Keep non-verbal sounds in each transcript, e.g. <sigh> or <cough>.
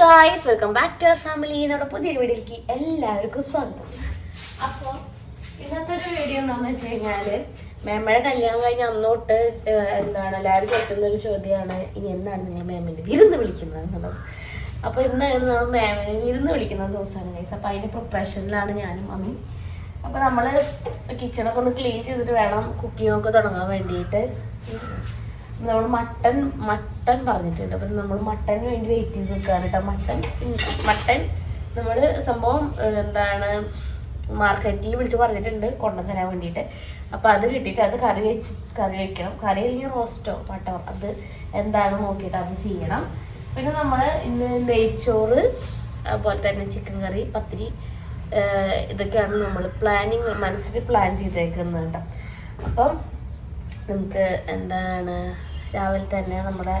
Guys welcome back to our family നമ്മുടെ പുതിയൊരു വീഡിയോയിലേക്ക് എല്ലാവർക്കും സ്വാഗതം. അപ്പോൾ ഇന്നത്തെ ഒരു വീഡിയോ എന്താണെന്ന് വെച്ച് കഴിഞ്ഞാൽ മേമ്മയുടെ കല്യാണം കഴിഞ്ഞ അന്നോട്ട് എന്താണ് എല്ലാവരും ചോദിക്കുന്ന ഒരു ചോദ്യമാണ്. ഇനി എന്നാണ് നിങ്ങൾ മേമ്മേനെ വിരുന്ന് വിളിക്കുന്നത് എന്നുള്ളത്. അപ്പോൾ ഇന്നാണ് നമ്മൾ മേമ്മനെ വിരുന്ന് വിളിക്കുന്ന ദിവസമാണ് ഗൈസ് അപ്പോൾ അതിന്റെ പ്രിപ്പറേഷനിലാണ് ഞാനും മമ്മി. അപ്പോൾ നമ്മൾ കിച്ചണൊക്കെ ഒന്ന് ക്ലീൻ ചെയ്തിട്ട് വേണം കുക്കിങ്ങൊക്കെ തുടങ്ങാൻ വേണ്ടിയിട്ട്. നമ്മൾ മട്ടൻ മട്ടൻ പറഞ്ഞിട്ടുണ്ട്. അപ്പം നമ്മൾ മട്ടന് വേണ്ടി വെയിറ്റ് ചെയ്ത് നിൽക്കുകയാണ് കേട്ടോ. മട്ടൻ മട്ടൺ നമ്മൾ സംഭവം എന്താണ് മാർക്കറ്റിൽ വിളിച്ച് പറഞ്ഞിട്ടുണ്ട്. കൊണ്ടുതരാൻ വേണ്ടിയിട്ട്. അപ്പോൾ അത് കിട്ടിയിട്ട് അത് കറി വെച്ച് കറി വയ്ക്കണം കറി അല്ലെങ്കിൽ റോസ്റ്റോ പട്ടോ അത് എന്താണ് നോക്കിയിട്ട് അത് ചെയ്യണം. പിന്നെ നമ്മൾ ഇന്ന് നെയ്ച്ചോറ് അതുപോലെ തന്നെ ചിക്കൻ കറി പത്തിരി ഇതൊക്കെയാണ് നമ്മൾ പ്ലാനിങ് മനസ്സിൽ പ്ലാൻ ചെയ്തേക്കുന്നത് കേട്ടോ. അപ്പം നമുക്ക് എന്താണ് രാവിലെ തന്നെ നമ്മുടെ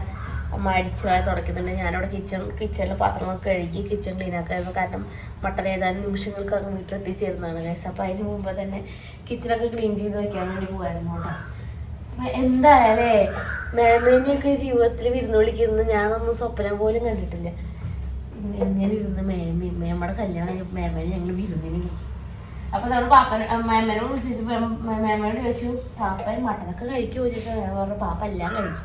അമ്മ അടിച്ചു വാരി തുടക്കുന്നുണ്ട് ഞാനവിടെ കിച്ചൺ കിച്ചണിൽ പാത്രങ്ങളൊക്കെ കഴുകി കിച്ചൺ ക്ലീൻ ആക്കായിരുന്നു. കാരണം മട്ടൻ ഏതാനും നിമിഷങ്ങൾക്കകം വീട്ടിൽ എത്തിച്ചേരുന്നതാണ് ഗൈസ് അപ്പോൾ അതിന് മുമ്പ് തന്നെ കിച്ചണൊക്കെ ക്ലീൻ ചെയ്ത് വയ്ക്കാൻ വേണ്ടി പോകുമായിരുന്നു കേട്ടോ. അപ്പം എന്തായാലേ മേമേനെയൊക്കെ ജീവിതത്തിൽ വിരുന്ന് വിളിക്കുന്നത് ഞാനൊന്നും സ്വപ്നം പോലും കണ്ടിട്ടില്ല. ഇങ്ങനെ ഇരുന്ന് മേമയും മേമ്മയുടെ കല്യാണം മേമേനെ ഞങ്ങൾ വിരുന്നിന് വിളിക്കും അപ്പൊ നമ്മൾ പാപ്പൻ മേമനോട് വിളിച്ചു മേമയോട് ചോദിച്ചു പാപ്പൻ മട്ടനൊക്കെ കഴിക്കുമോ ചോദിച്ചാൽ മേമ പറഞ്ഞു പാപ്പ എല്ലാം കഴിക്കും.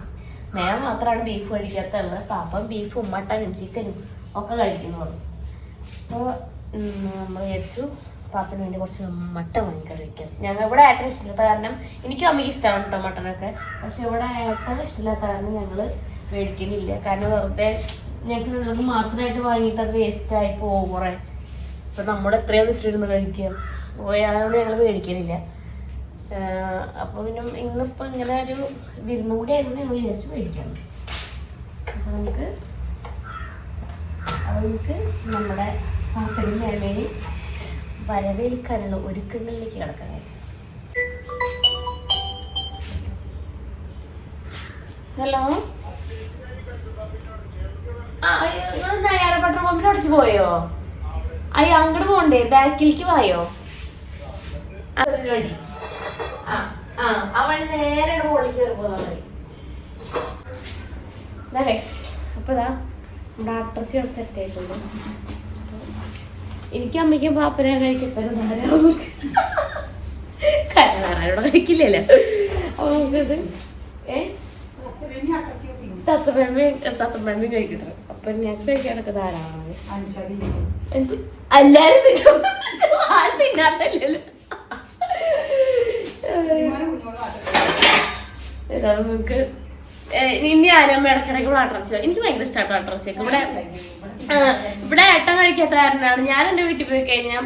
മേമ മാത്രമാണ് ബീഫ് കഴിക്കാത്തുള്ളത് പാപ്പൻ ബീഫും മട്ടനും ചിക്കനും ഒക്കെ കഴിക്കുന്നു പറഞ്ഞു. അപ്പോൾ നമ്മൾ വിചാരിച്ചു പാപ്പന് വേണ്ടി കുറച്ച് മട്ട വാങ്ങിക്കറി വയ്ക്കാം ഞങ്ങൾ ഇവിടെ ഏട്ടന് ഇഷ്ടമില്ലാത്ത കാരണം എനിക്കും അമ്മയ്ക്ക് ഇഷ്ടമാണ് കേട്ടോ മട്ടനൊക്കെ. പക്ഷെ ഇവിടെ ഏട്ടന് ഇഷ്ടമില്ലാത്ത കാരണം ഞങ്ങൾ മേടിക്കലില്ല. കാരണം വെറുതെ ഞങ്ങൾക്ക് മാത്രമായിട്ട് വാങ്ങിയിട്ട് അത് വേസ്റ്റായി പോകും കുറേ ഇപ്പം നമ്മുടെ എത്രയാന്ന് ഇഷ്ടമിരുന്ന് കഴിക്കുക. പോയാലും ഞങ്ങൾ മേടിക്കലില്ല അപ്പോൾ പിന്നെ ഇന്നിപ്പോൾ ഇങ്ങനെ ഒരു വിരുന്നും കൂടി ആയിരുന്നു ഞങ്ങൾ വിചാരിച്ച് മേടിക്കണം അപ്പം നമുക്ക് അവർക്ക് നമ്മുടെ പാപ്പടി ഫാമിലി വരവേൽക്കാനുള്ള ഒരുക്കങ്ങളിലേക്ക് കിടക്കാം ഹലോ? ആ പമ്പിന്റെ അവിടേക്ക് പോയോ? അയ്യോ അങ്ങോട്ട് പോണ്ടേ? ബാക്കിലേക്ക് വായോ? ആ, വഴി ആ ആ ആ വഴി നേരെ മുകളിൽ കയറി പോകാൻ മതി. ദാ guys, അപ്പൊ ഇതാ നമ്മുടെ അട്ടർച്ചി സെറ്റ് ആയിട്ടുണ്ട്. എനിക്ക് അമ്മയ്ക്കും പാപ്പനെ കഴിക്കത്തരും ധാരാളം കാരണം ആരോടെ കഴിക്കില്ലല്ലോ. അപ്പൊ നമുക്കിത് ഏ? തത്തമ്മ തത്തമ്മ കഴിക്കട്ടെ. അപ്പൊ ഞാൻ കഴിക്കാനൊക്കെ ധാരാളമാണ് എല്ലാരും. ആരും തിന്നാറില്ലല്ലോ. നമുക്ക് ഇനി ആരും ഇടക്കിടയ്ക്ക് ഇവിടെ അട്ടർച്ച എനിക്ക് ഭയങ്കര ഇഷ്ടമാണ് അട്ടർച്ചയൊക്കെ ഇവിടെ ഇവിടെ ഏട്ടൻ കഴിക്കാത്ത കാരണമാണ്. ഞാൻ എന്റെ വീട്ടിൽ പോയി കഴിഞ്ഞാൽ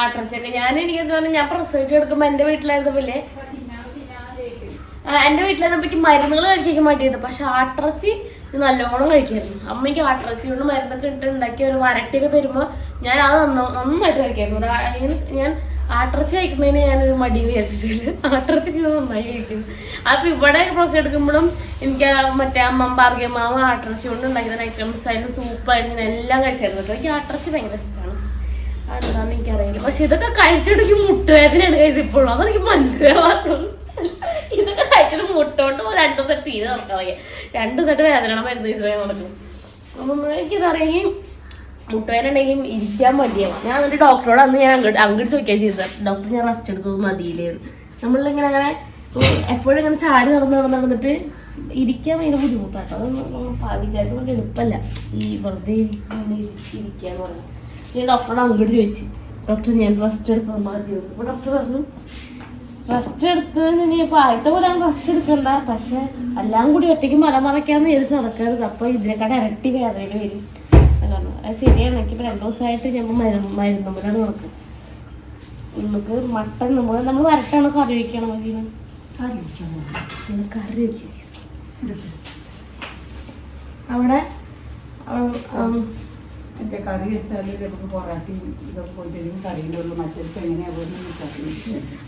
ആട്ടർച്ചയൊക്കെ ഞാൻ എനിക്ക് തോന്നുന്നു ഞാൻ പ്രസവിച്ച് കൊടുക്കുമ്പോൾ എന്റെ വീട്ടിലായിരുന്നപ്പോലെ എന്റെ വീട്ടിലായിരുന്നപ്പോ മരുന്നുകൾ കഴിക്കാൻ മാറ്റിയത് പക്ഷെ ആട്ടിറച്ചി ഇത് നല്ലോണം കഴിക്കായിരുന്നു. അമ്മയ്ക്ക് വാട്ടിറച്ചി കൊണ്ട് മരുന്നൊക്കെ ഇട്ട് ഉണ്ടാക്കി ഒരു വരട്ടിയൊക്കെ തരുമ്പോൾ ഞാൻ അത് നന്ന- നന്നായിട്ട് കഴിക്കായിരുന്നു. ഞാൻ ആട്ടിറച്ചി കഴിക്കുന്നതിന് ഞാനൊരു മടി വിചാരിച്ചിട്ടില്ല ആട്ടിറച്ചി നന്നായി കഴിക്കുന്നു അപ്പം ഇവിടെ പ്രോസസ് എടുക്കുമ്പോഴും എനിക്ക് മറ്റേ അമ്മ പാർഗ്യ മാമ ആട്ടിറച്ചി കൊണ്ട് ഉണ്ടാക്കുന്ന ഐറ്റംസ് ആയാലും സൂപ്പായിരുന്നു ഞാൻ എല്ലാം കഴിച്ചായിരുന്നു കേട്ടോ. എനിക്ക് ആട്ടിറച്ചി ഭയങ്കര ഇഷ്ടമാണ് അതെന്താണെന്ന് എനിക്കറിയില്ല. പക്ഷെ ഇതൊക്കെ കഴിച്ചിടയ്ക്ക് മുട്ടുവേദനയാണ് കഴിച്ചപ്പോഴും അതെനിക്ക് മനസ്സിലാവാത്തത്. മുട്ടോണ്ട് രണ്ടു ദിവസം തീരെ നടക്കാൻ വയ്യ. രണ്ടു ദിവസമായിട്ട് വേദന മരുന്ന് ഇസ്രായേൽ നടക്കും അപ്പം എനിക്കതറിയെങ്കിൽ മുട്ടുവേനുണ്ടെങ്കിലും ഇരിക്കാൻ മടിയാവും ഞാൻ എന്നിട്ട് ഡോക്ടറോട് അന്ന് ഞാൻ അങ്ങോട്ട് അങ്ങോട്ട് ചോദിക്കാൻ ചെയ്തത്. ഡോക്ടർ ഞാൻ റെസ്റ്റ് എടുത്തത് മതിയില്ലേന്ന് നമ്മളിങ്ങനെ അങ്ങനെ എപ്പോഴും ഇങ്ങനെ ചാടി നടന്ന് നടന്ന് നടന്നിട്ട് ഇരിക്കാൻ ഭയങ്കര ബുദ്ധിമുട്ടാട്ടോ. അതൊന്നും വിചാരിക്കുമ്പോൾ എളുപ്പമല്ല ഈ വെറുതെ ഇരിക്കാൻ എന്ന് പറയുന്നത് ഞാൻ ഡോക്ടറോട് അങ്ങോട്ട് ചോദിച്ചു. ഡോക്ടർ ഞാൻ റെസ്റ്റ് എടുത്തത് മതിയോ? അപ്പോൾ ഡോക്ടർ പറഞ്ഞു റെസ്റ്റ് എടുത്ത് ഇനിയിപ്പോൾ ആദ്യത്തെ പോലെ റെസ്റ്റ് എടുക്കണ്ട. പക്ഷെ എല്ലാം കൂടി ഒറ്റയ്ക്ക് മല മറയ്ക്കാന്ന് ചെയ്ത് നടക്കരുത്. അപ്പോൾ ഇതിനെക്കാട് ഇരട്ടി വേദനയിൽ വരും. അത് ശരിയാണ്. എനിക്കിപ്പോൾ രണ്ട് ദിവസമായിട്ട് ഞങ്ങൾ മരുന്ന് മരുന്നുമ്പോഴാണ് നടക്കും നമുക്ക് മട്ടൻ നമ്മൾ നമ്മൾ വരട്ടാണ് കറി വയ്ക്കണം നമ്മൾ കറി വയ്ക്കും അവിടെ മറ്റേ കറി വെച്ചാൽ നമുക്ക് പൊറാട്ടി ഇതൊക്കെ കൊണ്ടുവരും കറിയിലുള്ള മറ്റൊരു എങ്ങനെയാ പോലും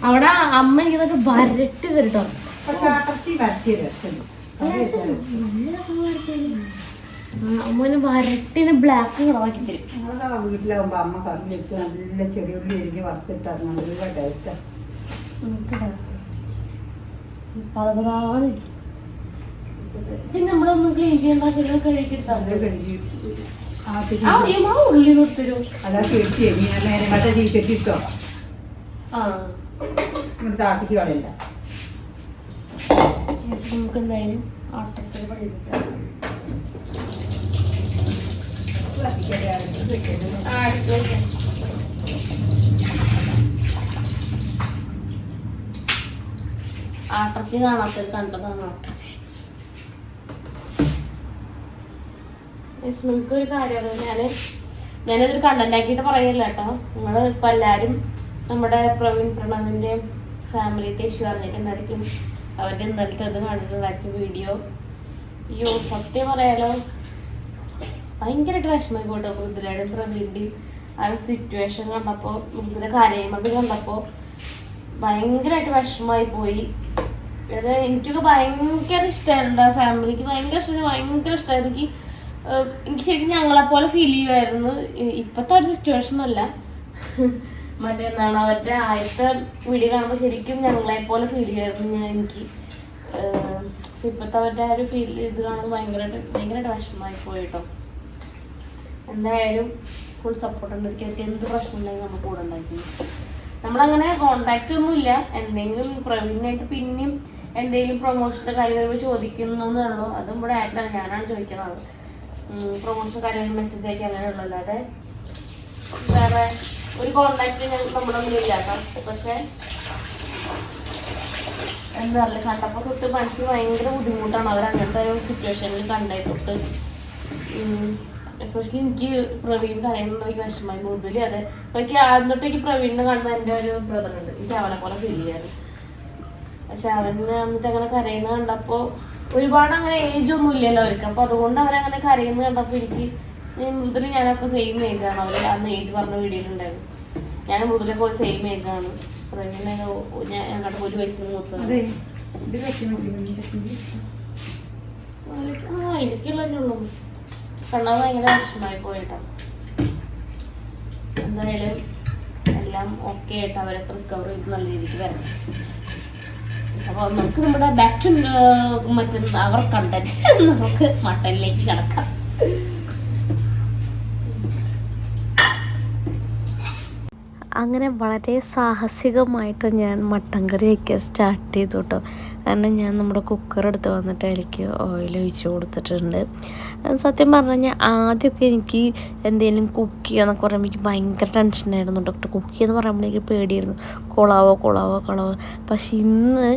അവിടെ അമ്മ ഇതൊക്കെ വരട്ട് കേട്ടോ. പക്ഷെ അടർത്തി വരട്ടിയ രസം. അമ്മനെ വരട്ടിന് ബ്ലാക്ക് കളറാക്കി തരും. ഞങ്ങളുടെ അമ്മ കറി വെച്ച് നല്ല ചെടിയുള്ളി എരിഞ്ഞ് വറുത്തിട്ടാണ് നല്ല ടേസ്റ്റാണ് പിന്നെ നമ്മളൊന്നും ക്ലീൻ ചെയ്യണ്ട ചില കഴുകിട്ടാ അതാ കെട്ടി ഞാൻ നേരെ മറ്റേ കെട്ടിട്ടോ താട്ടിക്ക് കളയില്ല നമുക്ക് എന്തായാലും ആട്ടച്ചൽ പഠിപ്പിക്കാം ആട്ടച്ചി കാണാത്തത് കണ്ടതാണ്? ആട്ടച്ചി നിങ്ങൾക്കൊരു കാര്യം ഞാൻ ഞാനതൊരു കണ്ടന്റ് ആക്കിയിട്ട് പറയല്ല കേട്ടോ. നിങ്ങൾ ഇപ്പം എല്ലാവരും നമ്മുടെ പ്രവീൺ പ്രണവിന്റെ ഫാമിലിത്തെ ഇഷ്യൂ അറിഞ്ഞിട്ടുണ്ടായിരിക്കും. അവരുടെ ഇന്നലത്തെ ഇത് കണ്ടിട്ടുണ്ടായിരിക്കും വീഡിയോ അയ്യോ സത്യം പറയാലോ. ഭയങ്കരമായിട്ട് വിഷമമായി പോട്ടോ മൃദുലയുടെയും പ്രവീണിന്റെയും ആ ഒരു സിറ്റുവേഷൻ കണ്ടപ്പോൾ മൃദുല കരയുന്നത് കണ്ടപ്പോൾ ഭയങ്കരമായിട്ട് വിഷമമായി പോയി അത് എനിക്കൊക്കെ ഭയങ്കര ഇഷ്ടമായിരുന്നു ഫാമിലിക്ക് ഭയങ്കര ഇഷ്ടം ഭയങ്കര ഇഷ്ടമായി എനിക്ക് എനിക്ക് ശരിക്കും ഞങ്ങളെ പോലെ ഫീൽ ചെയ്യുമായിരുന്നു ഇപ്പത്തെ ഒരു സിറ്റുവേഷൻ അല്ല. മറ്റേ എന്താണ് അവരുടെ ആദ്യത്തെ വീഡിയോ കാണുമ്പോൾ ശരിക്കും ഞങ്ങളെ പോലെ ഫീൽ ചെയ്യുമായിരുന്നു ഞാൻ എനിക്ക് ഇപ്പോഴത്തെ അവരുടെ ആ ഒരു ഫീൽ ഇത് കാണുമ്പോൾ ഭയങ്കരമായിട്ട് ഭയങ്കരമായിട്ട് വിഷമമായി പോയി കേട്ടോ എന്തായാലും ഫുൾ സപ്പോർട്ട് ഉണ്ട്. എനിക്ക് എന്ത് പ്രശ്നം ഉണ്ടെങ്കിലും നമ്മൾ കൂടെ ഉണ്ടായിരുന്നു നമ്മളങ്ങനെ കോണ്ടാക്ട് ഒന്നുമില്ല. എന്തെങ്കിലും പ്രവീണിനായിട്ട് പിന്നെയും എന്തെങ്കിലും പ്രൊമോഷന്റെ കാര്യം ചോദിക്കുന്നു എന്നുള്ളൂ അതും ഇവിടെ ആയിട്ടാണ്. ഞാനാണ് ചോദിക്കുന്നത്. പ്രൊമോഷൻ കാര്യം മെസ്സേജ് അയക്കാൻ അങ്ങനെ അല്ലാതെ വേറെ ഒരു കോണ്ടാക്ട് നമ്മളൊന്നും ഇല്ലാത്ത പക്ഷെ എന്താ പറയുക കണ്ടപ്പോൾ തൊട്ട് മനസ്സിൽ ഭയങ്കര ബുദ്ധിമുട്ടാണ് അവർ അങ്ങനത്തെ ഒരു സിറ്റുവേഷനിൽ കണ്ടേ തൊട്ട്. എസ്പെഷ്യലി എനിക്ക് പ്രവീൺ കരയുമ്പോൾ എനിക്ക് വിഷമമായി. കൂടുതൽ അതെ. എനിക്ക് ആദ്യം തൊട്ട് എനിക്ക് പ്രവീണിനെ കാണുമ്പോൾ എന്റെ ഒരു ബ്രദറുണ്ട് എനിക്ക് അവനെ പോലെ ഫീൽ ചെയ്യാറ്. പക്ഷെ അവന് വന്നിട്ട് അങ്ങനെ കരയുന്ന കണ്ടപ്പോൾ ഒരുപാട് അങ്ങനെ ഏജ് ഒന്നും ഇല്ലല്ലോ അവർക്ക്. അപ്പൊ അതുകൊണ്ട് അവരങ്ങനെ കരയുന്നത് കണ്ടപ്പോ എനിക്ക് മൃദുല ഞാനൊക്കെ സെയിം ഏജ് ആണ്. അവർ അന്ന് ഏജ് പറഞ്ഞ വീഡിയോയിലുണ്ടായിരുന്നു ഞാൻ മൃദുലൊക്കെ സെയിം ഏജ് ആണ്. ഞാൻ ഞങ്ങളുടെ ഒരു വയസ്സിന് മൂത്തത് ആ എനിക്കുള്ളതന്നെ ഉള്ളൂ. കണ്ണാൻ ഭയങ്കര വിഷമമായി പോയിട്ടോ. എന്തായാലും എല്ലാം ഓക്കെ ആയിട്ട് അവരൊക്കെ റിക്കവർ ചെയ്ത് നല്ല രീതിക്ക് വരണം. അപ്പോൾ നമുക്ക് നമ്മുടെ ബാക്ക് ടു മറ്റേ അവർ കണ്ടന്റ് <laughs> നമുക്ക് മട്ടനിലേക്ക് കിടക്കാം. അങ്ങനെ വളരെ സാഹസികമായിട്ട് ഞാൻ മട്ടൻ കറി വയ്ക്കാൻ സ്റ്റാർട്ട് ചെയ്തു കേട്ടോ കാരണം ഞാൻ നമ്മുടെ കുക്കർ എടുത്ത് വന്നിട്ട് അതിലേക്ക് ഓയിൽ ഒഴിച്ചു കൊടുത്തിട്ടുണ്ട്. സത്യം പറഞ്ഞു കഴിഞ്ഞാൽ ആദ്യമൊക്കെ എനിക്ക് എന്തെങ്കിലും കുക്ക് ചെയ്യാന്നൊക്കെ പറയുമ്പോൾ എനിക്ക് ഭയങ്കര ടെൻഷനായിരുന്നു ഡോക്ടർ കുക്ക് ചെയ്യുന്ന പറയുമ്പോൾ എനിക്ക് പേടിയായിരുന്നു. കൊളാവോ കൊളാവോ കൊളാവോ. പക്ഷെ ഇന്ന്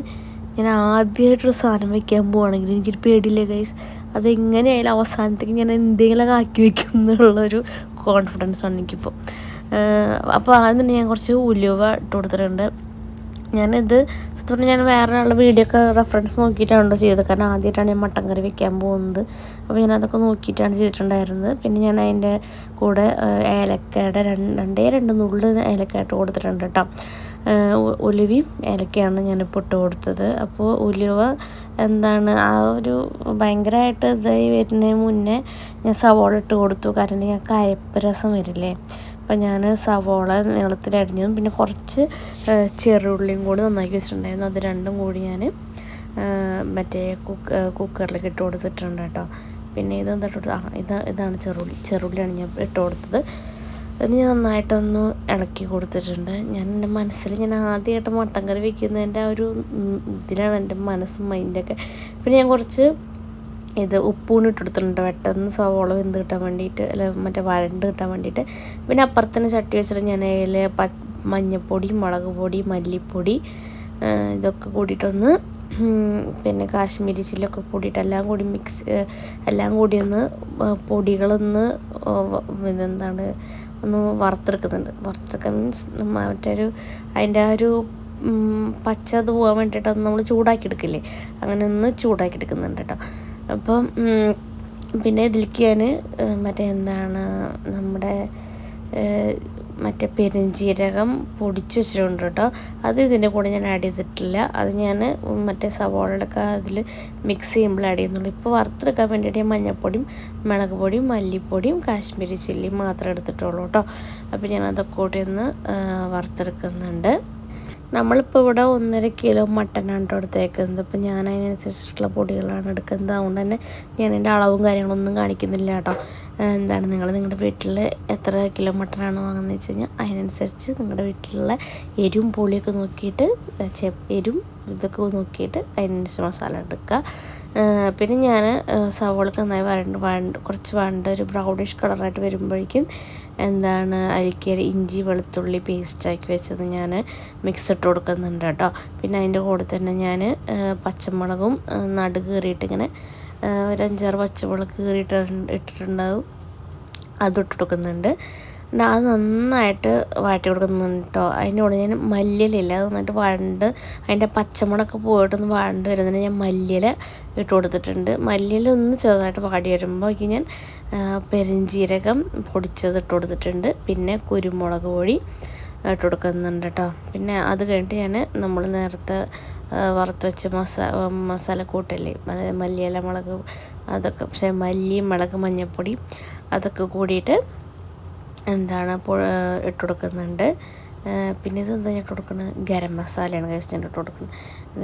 ഞാൻ ആദ്യമായിട്ടൊരു സാധനം വെക്കാൻ പോവാണെങ്കിൽ എനിക്കൊരു പേടിയില്ല ഗൈസ് അതെങ്ങനെയായാലും അവസാനത്തേക്ക് ഞാൻ എന്തെങ്കിലുമൊക്കെ ആക്കി വെക്കും എന്നുള്ളൊരു കോൺഫിഡൻസ് ആണ് എനിക്കിപ്പോൾ അപ്പോൾ ആദ്യം തന്നെ ഞാൻ കുറച്ച് ഉലുവ ഇട്ട് കൊടുത്തിട്ടുണ്ട്. ഞാനിത് സത്യം ഞാൻ വേറെ ഒരാളുടെ വീഡിയോ ഒക്കെ റെഫറൻസ് നോക്കിയിട്ടാണ് ചെയ്തത്. കാരണം ആദ്യമായിട്ടാണ് ഞാൻ മട്ടൻ കറി വെക്കാൻ പോകുന്നത്. അപ്പോൾ ഞാൻ അതൊക്കെ നോക്കിയിട്ടാണ് ചെയ്തിട്ടുണ്ടായിരുന്നത്. പിന്നെ ഞാൻ അതിന്റെ കൂടെ ഏലക്കയുടെ രണ്ട് രണ്ടേ നുള്ളു ഏലക്കയായിട്ട് കൊടുത്തിട്ടുണ്ട് കേട്ടോ ഉലുവയും ഏലക്കയാണ് ഞാനിപ്പോൾ ഇട്ട് കൊടുത്തത്. അപ്പോൾ ഉലുവ എന്താണ് ആ ഒരു ഭയങ്കരമായിട്ട് ഇതായി വരുന്നതിന് മുന്നേ ഞാൻ സവോള ഇട്ട് കൊടുത്തു. കാരണം ഞാൻ കയപ്പ് രസം വരില്ലേ. അപ്പം ഞാൻ സവോള നീളത്തിൽ അരിഞ്ഞതും പിന്നെ കുറച്ച് ചെറുള്ളിയും കൂടി നന്നാക്കി വെച്ചിട്ടുണ്ടായിരുന്നു. അത് രണ്ടും കൂടി ഞാൻ മറ്റേ കുക്ക് കുക്കറിലേക്ക് ഇട്ട് കൊടുത്തിട്ടുണ്ട് കേട്ടോ. പിന്നെ ഇത് എന്താ ആ ഇതാ ഇതാണ് ചെറുള്ളി. ചെറുള്ളിയാണ് ഞാൻ ഇട്ട് കൊടുത്തത്. അത് ഞാൻ നന്നായിട്ടൊന്ന് ഇളക്കി കൊടുത്തിട്ടുണ്ട്. ഞാൻ എന്റെ മനസ്സിൽ ഞാൻ ആദ്യമായിട്ട് മട്ടൻ കറി വെക്കുന്നതിന്റെ ആ ഒരു ഇതിലാണ് എന്റെ മനസ്സും മൈൻഡൊക്കെ. പിന്നെ ഞാൻ കുറച്ച് ഇത് ഉപ്പൂണ് ഇട്ടെടുത്തിട്ടുണ്ട്. പെട്ടെന്ന് സവോള വെന്ത് കിട്ടാൻ വേണ്ടിയിട്ട് അല്ല മറ്റേ വരണ്ട് കിട്ടാൻ വേണ്ടിയിട്ട്. പിന്നെ അപ്പുറത്തന്നെ ചട്ടി വെച്ചിട്ട് ഞാൻ അതിൽ പ മഞ്ഞൾപ്പൊടി മുളക് പൊടി മല്ലിപ്പൊടി ഇതൊക്കെ കൂടിയിട്ടൊന്ന് പിന്നെ കാശ്മീരി ചില്ലൊക്കെ കൂടിയിട്ട് എല്ലാം കൂടി മിക്സ് എല്ലാം കൂടി ഒന്ന് പൊടികളൊന്ന് എന്താണ് ഒന്ന് വറുത്തെടുക്കുന്നുണ്ട്. വറുത്തെടുക്കാൻ മീൻസ് മറ്റേ ഒരു അതിന്റെ ആ ഒരു പച്ച അത് പോകാൻ വേണ്ടിയിട്ട് അത് നമ്മൾ ചൂടാക്കി എടുക്കില്ലേ? അങ്ങനെ ഒന്ന് ചൂടാക്കി എടുക്കുന്നുണ്ട് കേട്ടോ. അപ്പം പിന്നെ ഇതിലേക്ക് ഞാൻ മറ്റേ എന്താണ് നമ്മുടെ മറ്റേ പെരുംജീരകം പൊടിച്ച് വെച്ചിട്ടുണ്ട് കേട്ടോ അത് ഇതിന്റെ കൂടെ ഞാൻ ആഡ് ചെയ്തിട്ടില്ല. അത് ഞാൻ മറ്റേ സവാളയുടെ അതിൽ മിക്സ് ചെയ്യുമ്പോൾ ആഡ് ചെയ്യുന്നുള്ളൂ. ഇപ്പോൾ വറുത്തെടുക്കാൻ വേണ്ടിയിട്ട് ഞാൻ മഞ്ഞൾപ്പൊടിയും മുളക് പൊടിയും മല്ലിപ്പൊടിയും കാശ്മീരി ചില്ലിയും മാത്രം എടുത്തിട്ടുള്ളൂ കേട്ടോ അപ്പോൾ ഞാൻ അതൊക്കെ കൂടി ഒന്ന് വറുത്തെടുക്കുന്നുണ്ട്. നമ്മളിപ്പോൾ ഇവിടെ ഒന്നര കിലോ മട്ടനാണ് കേട്ടോ എടുത്തേക്കുന്നത്. അപ്പോൾ ഞാൻ അതിനനുസരിച്ചിട്ടുള്ള പൊടികളാണ് എടുക്കുന്നത്. അതുകൊണ്ട് തന്നെ ഞാൻ എന്റെ അളവും കാര്യങ്ങളൊന്നും കാണിക്കുന്നില്ല കേട്ടോ എന്താണ് നിങ്ങൾ നിങ്ങളുടെ വീട്ടിൽ എത്ര കിലോ മട്ടനാണ് വാങ്ങുന്നത് വെച്ച് കഴിഞ്ഞാൽ അതിനനുസരിച്ച് നിങ്ങളുടെ വീട്ടിലുള്ള എരിവും പുളിയൊക്കെ നോക്കിയിട്ട് ചെ എരിവും ഇതൊക്കെ നോക്കിയിട്ട് അതിനനുസരിച്ച് മസാല എടുക്കുക. പിന്നെ ഞാൻ സവോളക്ക് നന്നായി വരണ്ട് വേണ്ട കുറച്ച് വേണ്ട ഒരു ബ്രൗണിഷ് കളറായിട്ട് വരുമ്പോഴേക്കും എന്താണ് അതിലേക്ക് ഇഞ്ചി വെളുത്തുള്ളി പേസ്റ്റാക്കി വെച്ചത് ഞാൻ മിക്സ് ഇട്ട് കൊടുക്കുന്നുണ്ട് കേട്ടോ. പിന്നെ അതിന്റെ കൂടെ തന്നെ ഞാൻ പച്ചമുളകും ആ, നടു ഇങ്ങനെ ഒരു പച്ചമുളക് കീറിയിട്ട് ഇട്ടിട്ടുണ്ടാവും. അതിട്ട് കൊടുക്കുന്നുണ്ട് എന്നിട്ട് അത് നന്നായിട്ട് വാട്ടി കൊടുക്കുന്നുണ്ട് കേട്ടോ അതിന്റെ കൂടെ ഞാൻ മല്ലിയിലില്ല അത് നന്നായിട്ട് വഴണ്ട് അതിന്റെ പച്ചമുളകൊക്കെ പോയിട്ടൊന്ന് വഴണ്ട് വരുന്നതിന് ഞാൻ മല്ലിയില ഇട്ട് കൊടുത്തിട്ടുണ്ട്. മല്ലിയില ഒന്ന് ചെറുതായിട്ട് വാടി വരുമ്പോൾ എനിക്ക് ഞാൻ പെരിഞ്ജീരകം പൊടിച്ചത് ഇട്ട് കൊടുത്തിട്ടുണ്ട്. പിന്നെ കുരുമുളക് പൊടി ഇട്ട് കൊടുക്കുന്നുണ്ട് കേട്ടോ പിന്നെ അത് കഴിഞ്ഞിട്ട് ഞാൻ നമ്മൾ നേരത്തെ വറുത്ത് വെച്ച മസാ മസാല കൂട്ടല്ലേ അത് മല്ലിയില മുളക് അതൊക്കെ പക്ഷേ മല്ലി മുളക് മഞ്ഞൾപ്പൊടി അതൊക്കെ കൂടിയിട്ട് എന്താണ് ഇട്ട് കൊടുക്കുന്നുണ്ട്. പിന്നെ ഇത് എന്താ ഞാൻ ഇട്ട് കൊടുക്കുന്നത് ഗരം മസാലയാണ് ഗസ്റ്റ് ഇട്ട് കൊടുക്കുന്നത്.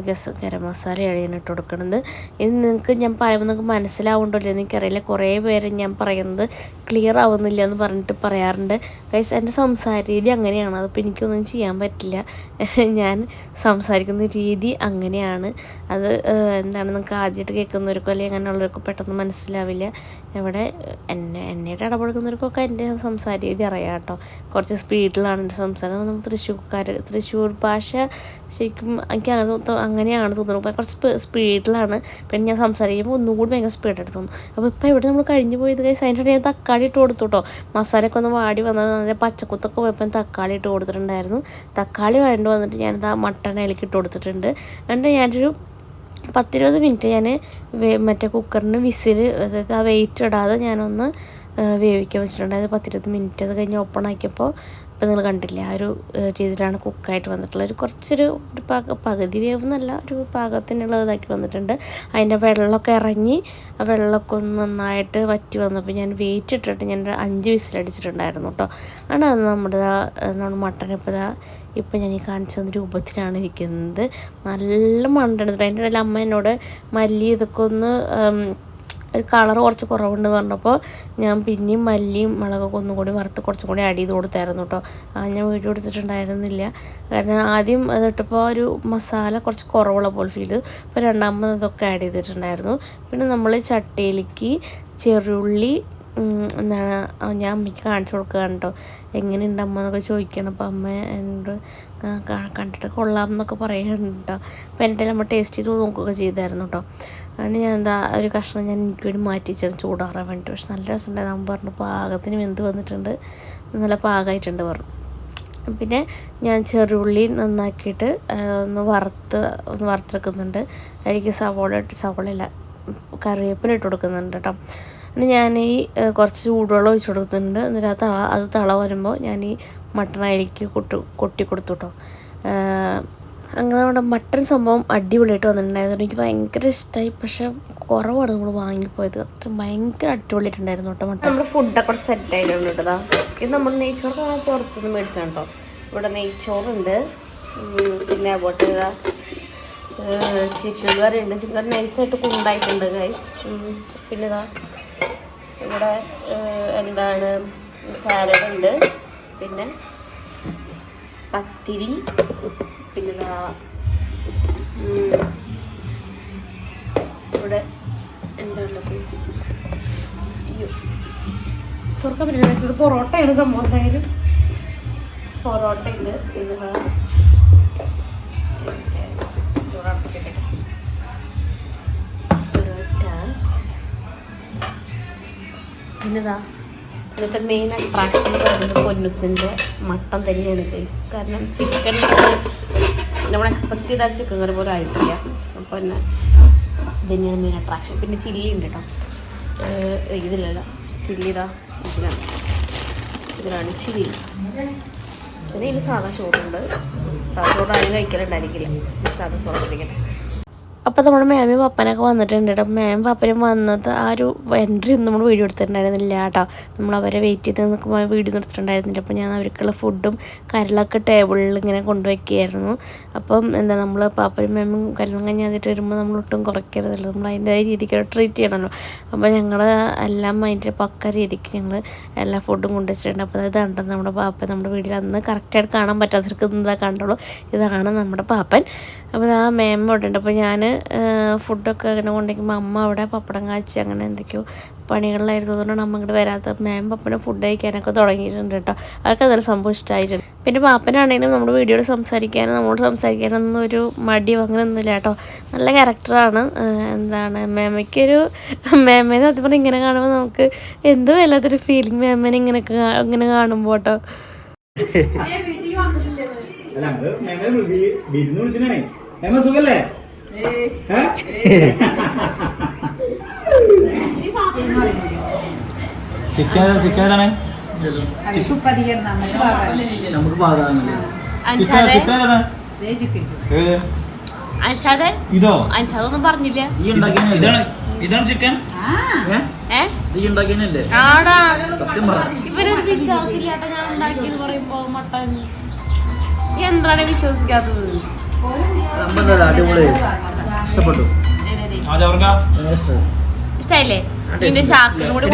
ഗസ് ഗരം മസാലയാണ് ഞാൻ ഇട്ട് കൊടുക്കുന്നത് ഇത് നിങ്ങൾക്ക് ഞാൻ പറയുമ്പോൾ നിങ്ങൾക്ക് മനസ്സിലാവുണ്ടല്ലോ. എനിക്കറിയില്ല. കുറേ പേര് ഞാൻ പറയുന്നത് ക്ലിയർ ആവുന്നില്ല എന്ന് പറഞ്ഞിട്ട് പറയാറുണ്ട്. ഗൈസ് എന്റെ സംസാര രീതി അങ്ങനെയാണ്. അതിപ്പോൾ എനിക്കൊന്നും ചെയ്യാൻ പറ്റില്ല. <laughs> ഞാൻ സംസാരിക്കുന്ന രീതി അങ്ങനെയാണ്. അത് എന്താണ്? നിങ്ങൾക്ക് ആദ്യമായിട്ട് കേൾക്കുന്നവർക്കോ അല്ലെങ്കിൽ അങ്ങനെയുള്ളവർക്കോ പെട്ടെന്ന് മനസ്സിലാവില്ല. ഇവിടെ എന്നെ എന്നോട് ഇടപഴകുന്നവർക്കൊക്കെ എന്റെ സംസാര രീതി അറിയാം കേട്ടോ. കുറച്ച് സ്പീഡിലാണ് എന്റെ സംസാരം. നമ്മൾ തൃശ്ശൂർക്കാർ തൃശ്ശൂർ ഭാഷ ശരിക്കും എനിക്ക് അങ്ങനെ അങ്ങനെയാണ് തോന്നുന്നത്. കുറച്ച് സ്പീഡിലാണ്. പിന്നെ ഞാൻ സംസാരിക്കുമ്പോൾ ഒന്നുകൂടി ഭയങ്കര സ്പീഡായിട്ട് തോന്നും. അപ്പോൾ ഇപ്പോൾ ഇവിടെ നമ്മൾ കഴിഞ്ഞ് പോയത് കഴിച്ച് അതിന്റെ ഞാൻ തക്കാളി ഇട്ട് കൊടുത്തു കേട്ടോ. മസാലയൊക്കെ ഒന്ന് വാടി വന്നത് നല്ല പച്ചക്കുത്തൊക്കെ പോയപ്പോൾ തക്കാളി ഇട്ട് കൊടുത്തിട്ടുണ്ടായിരുന്നു. തക്കാളി വഴണ്ട് വന്നിട്ട് ഞാനിത് ആ മട്ടൻ ഇലക്കിട്ട് കൊടുത്തിട്ടുണ്ട്. എന്നിട്ട് ഞാനൊരു പത്തിരുപത് മിനിറ്റ് ഞാൻ മറ്റേ കുക്കറിന് വിസിൽ അതായത് ആ വെയിറ്റ് ഇടാതെ ഞാനൊന്ന് വേവിക്കാൻ വെച്ചിട്ടുണ്ടായത് പത്തിരുപത് മിനിറ്റ് അത് കഴിഞ്ഞ് ഓപ്പൺ ആക്കിയപ്പോൾ ഇപ്പം നിങ്ങൾ കണ്ടില്ലേ ആ ഒരു രീതിയിലാണ് കുക്കായിട്ട് വന്നിട്ടുള്ളത്. ഒരു കുറച്ചൊരു ഒരു പാക പകുതി വേവ് എന്നല്ല ഒരു പാകത്തിനുള്ള ഇതാക്കി വന്നിട്ടുണ്ട്. അതിന്റെ വെള്ളമൊക്കെ ഇറങ്ങി ആ വെള്ളമൊക്കെ ഒന്ന് നന്നായിട്ട് വറ്റി വന്നപ്പോൾ ഞാൻ വെയിറ്റ് ഇട്ടിട്ട് ഞാൻ അഞ്ച് വിസിലടിച്ചിട്ടുണ്ടായിരുന്നു കേട്ടോ. ആണ് നമ്മുടെ നമ്മുടെ മട്ടൻ ഇപ്പോൾ ഇപ്പം ഞാൻ ഈ കാണിച്ച തന്ന രൂപത്തിലാണ് ഇരിക്കുന്നത്. നല്ല മണ്ടെടുത്തിട്ട് അതിന്റെ ഇടയിൽ അമ്മ എന്നോട് മല്ലി ഇതൊക്കെ ഒന്ന് ഒരു കളർ കുറച്ച് കുറവുണ്ട് പറഞ്ഞപ്പോൾ ഞാൻ പിന്നെയും മല്ലിയും മുളകൊക്കെ ഒന്നും കൂടി വറുത്ത് കുറച്ചും കൂടി ആഡ് ചെയ്ത് കൊടുത്തായിരുന്നു കേട്ടോ ആ ഞാൻ വീഡിയോ എടുത്തിട്ടുണ്ടായിരുന്നില്ല. കാരണം ആദ്യം അതിട്ടപ്പോൾ ഒരു മസാല കുറച്ച് കുറവുള്ള പോലെ ഫീൽ ചെയ്തു. അപ്പോൾ രണ്ടാമത് അതൊക്കെ ആഡ് ചെയ്തിട്ടുണ്ടായിരുന്നു. പിന്നെ നമ്മൾ ചട്ടിയിലേക്ക് ചെറുള്ളി എന്താണ് ഞാൻ അമ്മയ്ക്ക് കാണിച്ചു കൊടുക്കുകയാണ് കേട്ടോ. എങ്ങനെയുണ്ട് അമ്മ എന്നൊക്കെ ചോദിക്കണം അപ്പോൾ അമ്മ എന്നോട് കണ്ടിട്ട് കൊള്ളാം എന്നൊക്കെ പറയുന്നുണ്ട് കേട്ടോ. അപ്പോൾ എന്റെ നമ്മൾ ടേസ്റ്റ് ചെയ്ത് നോക്കുകയൊക്കെ ചെയ്തായിരുന്നു കേട്ടോ. അതാണ് ഞാൻ എന്താ ഒരു കഷ്ണം ഞാൻ എനിക്ക് വേണ്ടി മാറ്റി വെച്ചാൽ ചൂടാറാൻ വേണ്ടി പക്ഷെ നല്ല രസമുണ്ടായിരുന്നു അമ്മ പറഞ്ഞു പാകത്തിന് വെന്ത് വന്നിട്ടുണ്ട്. നല്ല പാകമായിട്ടുണ്ട് പറഞ്ഞു. പിന്നെ ഞാൻ ചെറുള്ളി നന്നാക്കിയിട്ട് ഒന്ന് വറുത്ത് ഒന്ന് വറുത്തെടുക്കുന്നുണ്ട്. അതിലേക്ക് സവോള സവോളയില്ല കറിവേപ്പില ഇട്ട് കൊടുക്കുന്നുണ്ട് കേട്ടോ. പിന്നെ ഞാൻ ഈ കുറച്ച് ചൂടുവെള്ളം ഒഴിച്ച് കൊടുക്കുന്നുണ്ട്. എന്നിട്ട് ആ തള അത് തള വരുമ്പോൾ ഞാൻ ഈ മട്ടൺ അതിലേക്ക് കൊട്ടി കൊട്ടി കൊടുത്തു കേട്ടോ അങ്ങനെ നമ്മുടെ മട്ടൺ സംഭവം അടിപൊളിയായിട്ട് വന്നിട്ടുണ്ടായിരുന്നു. എനിക്ക് ഭയങ്കര ഇഷ്ടമായി പക്ഷെ കുറവാണ് നമ്മൾ വാങ്ങിപ്പോയത്. അത്ര ഭയങ്കര അടിപൊളിയായിട്ടുണ്ടായിരുന്നു കേട്ടോ മട്ടൺ. നമ്മുടെ ഫുഡൊക്കെ സെറ്റ് ആയിട്ടുണ്ട് കേട്ടോ. ഇത് നമ്മൾ നെയ്ച്ചോറ് പുറത്തുനിന്ന് മേടിച്ചാണ് കേട്ടോ. ഇവിടെ നെയ്ച്ചോറുണ്ട്. പിന്നെ അതുപോലെ ചിക്കൻ കറി ഉണ്ട് ചിക്കൻ നൈസായിട്ട് കുണ്ടായിട്ടുണ്ട് ഗൈസ് പിന്നെ ഇതാ ഇവിടെ എന്താണ് സാലഡ് ഉണ്ട്. പിന്നെ പത്തിരി പിന്നെ ഇവിടെ എന്താണ് അയ്യോ. തുറക്കാൻ പറ്റില്ല പൊറോട്ടയാണ് സംഭവം എന്തായാലും. പൊറോട്ടയുണ്ട് പിന്നെ പിന്നെതാ ഇന്നത്തെ മെയിൻ അട്രാക്ഷൻ എന്ന് പറയുന്നത് പൊന്നുസിന്റെ മട്ടൻ തന്നെയാണ് ഗൈസ് കാരണം ചിക്കൻ നമ്മൾ എക്സ്പെക്ട് ചെയ്താൽ ചിക്കൻ കറി പോലെ ആയിട്ടില്ല. അപ്പോൾ തന്നെ ഇതന്നെയാണ് തന്നെയാണ് മെയിൻ അട്രാക്ഷൻ പിന്നെ ചില്ലി ഉണ്ട് കേട്ടോ ഇതിലല്ല ചില്ലി ഇതാ ഇതിലാണ് ഇതിലാണ് ചില്ലി പിന്നെ ഇതിൽ സാധാ ചോറുണ്ട്. സാധാ ചോറ് ആരും കഴിക്കലുണ്ടായിരിക്കില്ല. സാധാ ചോറ് കഴിക്കട്ടെ അപ്പോൾ നമ്മുടെ മാമിയും പപ്പനൊക്കെ വന്നിട്ടുണ്ട് കേട്ടോ മാം പപ്പനും വന്നത് ആ ഒരു എൻട്രി ഒന്നും നമ്മൾ വീഡിയോ എടുത്തിട്ടുണ്ടായിരുന്നില്ല കേട്ടോ നമ്മൾ അവരെ വെയിറ്റ് ചെയ്ത് നിൽക്കുമ്പോൾ വീഡിയോ എടുത്തിട്ടുണ്ടായിരുന്നില്ല. അപ്പോൾ ഞാൻ അവർക്കുള്ള ഫുഡും കരളൊക്കെ ടേബിളിൽ ഇങ്ങനെ കൊണ്ടുവയ്ക്കുകയായിരുന്നു അപ്പം എന്താ നമ്മൾ പാപ്പനും മാമും കല്യാണം കഴിഞ്ഞ് വന്നിട്ട് വരുമ്പോൾ നമ്മൾ ഒട്ടും കുറയ്ക്കരുതല്ലോ. നമ്മൾ അതിന്റെ രീതിക്ക് ട്രീറ്റ് ചെയ്യണമല്ലോ അപ്പോൾ ഞങ്ങൾ എല്ലാം അതിന്റെ പക്ക രീതിക്ക് ഞങ്ങൾ എല്ലാ ഫുഡും കൊണ്ടുവച്ചിട്ടുണ്ട്. അപ്പോൾ ഇത് കണ്ടത് നമ്മുടെ പാപ്പൻ നമ്മുടെ വീട്ടിൽ അന്ന് കറക്റ്റായിട്ട് കാണാൻ പറ്റാത്തവർക്ക് ഇന്നതാ കണ്ടുള്ളൂ. ഇതാണ് നമ്മുടെ പാപ്പൻ. അപ്പോൾ ആ മേമ അവിടെ ഉണ്ട് അപ്പോൾ ഞാൻ ഫുഡൊക്കെ അങ്ങനെ കൊണ്ടുവയ്ക്കുമ്പോൾ അമ്മ അവിടെ പപ്പടം കാച്ചി അങ്ങനെ എന്തൊക്കെയോ പണികളിലായിരുന്നു. അതുകൊണ്ടാണ് അമ്മ ഇങ്ങോട്ട് വരാത്ത മേം പപ്പനെ ഫുഡ് കഴിക്കാനൊക്കെ തുടങ്ങിയിട്ടുണ്ട് കേട്ടോ. അവർക്ക് അതൊരു സംഭവം ഇഷ്ടമായിട്ടുണ്ട് പിന്നെ പാപ്പനാണെങ്കിലും നമ്മുടെ വീഡിയോയിൽ സംസാരിക്കാനും നമ്മളോട് സംസാരിക്കാനൊന്നും ഒരു മടിയോ അങ്ങനെ ഒന്നുമില്ല കേട്ടോ. നല്ല ക്യാരക്ടറാണ് എന്താണ് മേമയ്ക്കൊരു മേമേനെ അത് പറഞ്ഞാൽ ഇങ്ങനെ കാണുമ്പോൾ നമുക്ക് എന്തോ വല്ലാത്തൊരു ഫീലിംഗ് മേമേനെ ഇങ്ങനെയൊക്കെ ഇങ്ങനെ കാണുമ്പോൾ കേട്ടോ. <laughs> അല്ല നമ്മൾ ഞങ്ങൾ വിരുന്ന് വിളിച്ചിട്ടാണേ ഞങ്ങൾ സുഖല്ലേ? ഏ? ചിക്കൻ ചിക്കൻ ഏതാണ്? നമുക്ക് പാകാം. നമുക്ക് പാകാണല്ലേ ചിക്കൻ ചിക്കൻ ഏതാണ്. ഏത്? ഇതോ? അൻഷാദൊന്നും പറഞ്ഞില്ല. ഇതാണ് ഇതാണ് ചിക്കൻ? ആ, ഏ? ഈ ആടാ. സത്യം പറ. ഇവരൊരു വിശ്വാസമില്ലാത്ത ഞാൻ ഉണ്ടാക്കിയെന്ന് പറയുമ്പോ മട്ടൻ എന്താണ് വിശ്വസിക്കാത്തത്? അടിപൊളി. ഇഷ്ടപ്പെട്ടു. ഇഷ്ടല്ലേ നിന്റെ ഷാക്കിനും കൂടി